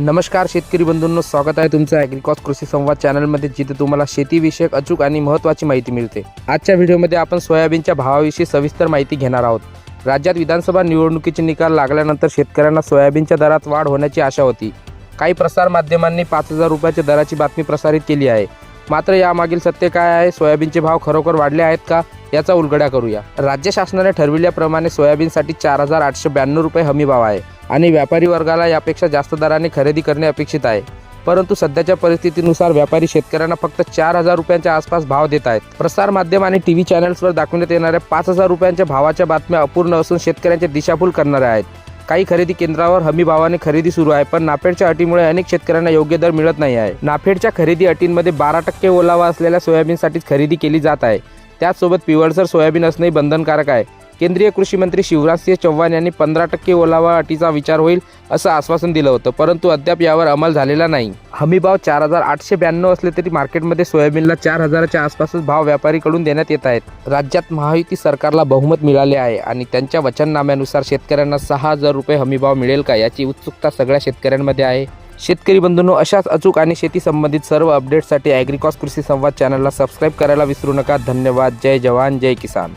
नमस्कार शेतकरी बंधूंनो स्वागत आहे तुमचं ॲग्रिकॉस कृषी संवाद चॅनलमध्ये जिथे तुम्हाला शेतीविषयक अचूक आणि महत्त्वाची माहिती मिळते. आजच्या व्हिडिओमध्ये आपण सोयाबीनच्या भावाविषयी सविस्तर माहिती घेणार आहोत. राज्यात विधानसभा निवडणुकीचे निकाल लागल्यानंतर शेतकऱ्यांना सोयाबीनच्या दरात वाढ होण्याची आशा होती. काही प्रसार माध्यमांनी पाच हजार रुपयाच्या दराची बातमी प्रसारित केली आहे. मात्र यामागील सत्य काय आहे? सोयाबीनचे भाव खरोखर वाढले आहेत का? याचा उलगडा करूया. राज्य शासनाने ठरविल्याप्रमाणे सोयाबीनसाठी चार हजार आठशे ब्याण्णव रुपये हमी भाव आहे. आणि व्यापारी वर्गाला यापेक्षा जास्त दराने खरेदी करणे अपेक्षित आहे. परंतु सध्याच्या परिस्थितीनुसार व्यापारी शेतकऱ्यांना फक्त चार हजार रुपयांच्या आसपास भाव देत आहेत. प्रसार माध्यम आणि टीव्ही चॅनल्सवर दाखवण्यात येणाऱ्या पाच हजार रुपयांच्या भावाच्या बातम्या अपूर्ण असून शेतकऱ्यांच्या दिशाभूल करणाऱ्या आहेत. काही खरेदी केंद्रावर हमी भावाने खरेदी सुरू आहे पण नाफेडच्या अटीमुळे अनेक शेतकऱ्यांना योग्य दर मिळत नाही आहे. नाफेडच्या खरेदी अटींमध्ये बारा टक्के ओलावा असलेल्या सोयाबीनसाठीच खरेदी केली जात आहे. त्याचसोबत पिवळसर सोयाबीन असणंही बंधनकारक आहे. केंद्रीय कृषी मंत्री शिवराज सिंह चौहान यांनी पंधरा टक्के ओलावा अटीचा विचार होईल असं आश्वासन दिलं होतं परंतु अद्याप यावर अंमल झालेला नाही. हमीभाव चार हजार आठशे ब्याण्णव असले तरी मार्केटमध्ये सोयाबीनला चार हजाराच्या आसपासच भाव व्यापारीकडून देण्यात येत आहेत. राज्यात महायुती सरकारला बहुमत मिळाले आहे आणि त्यांच्या वचननाम्यानुसार शेतकऱ्यांना सहा हजार रुपये हमीभाव मिळेल का याची उत्सुकता सगळ्या शेतकऱ्यांमध्ये आहे. शेतकरी बंधूंनो अशाच अचूक आणि शेती संबंधित सर्व अपडेट्ससाठी ॲग्रिकॉस कृषी संवाद चॅनलला सबस्क्राईब करायला विसरू नका. धन्यवाद. जय जवान. जय किसान.